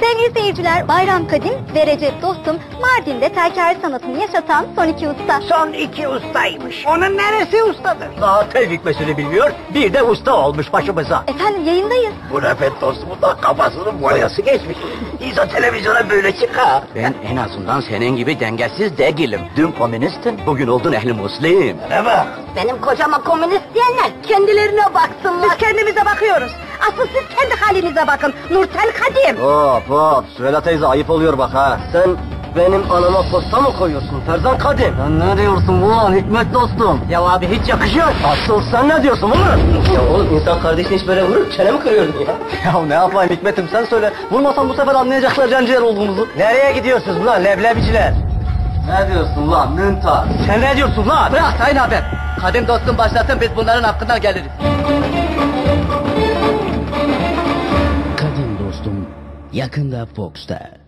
Sevgili seyirciler, Bayram Kadim ve Recep Dostum Mardin'de telker sanatını yaşatan son iki usta. Son iki ustaymış. Onun neresi ustadır? Daha tel hikmesini bilmiyor, bir de usta olmuş başımıza. Efendim yayındayız. Bu Rafet dostumun da kafasının boyası geçmiş. İnsan televizyona böyle çıkar. Ben en azından senin gibi dengesiz değilim. Dün komünistin, bugün oldun ehli muslim. Ne bak? Benim kocama komünist diyenler kendilerine baksınlar. Asıl siz kendi halinize bakın. Nurten Kadim. Hop hop, Süheyla teyze ayıp oluyor bak ha. Sen benim anama posta mı koyuyorsun Ferzan Kadim? Sen ne diyorsun ulan Hikmet dostum? Ya abi hiç yakışıyor. Asıl sen ne diyorsun ulan? Ya oğlum insan kardeşini hiç böyle vurup çene mi kırıyordun ya? ya ne yapayım Hikmet'im sen söyle. Vurmasan bu sefer anlayacaklar canciğer olduğumuzu. Nereye gidiyorsunuz lan leblebiciler? Ne diyorsun lan müntar? Sen ne diyorsun lan? Bırak sayın haber. Kadim dostum başlasın biz bunların hakkından geliriz. Yakında Fox'ta.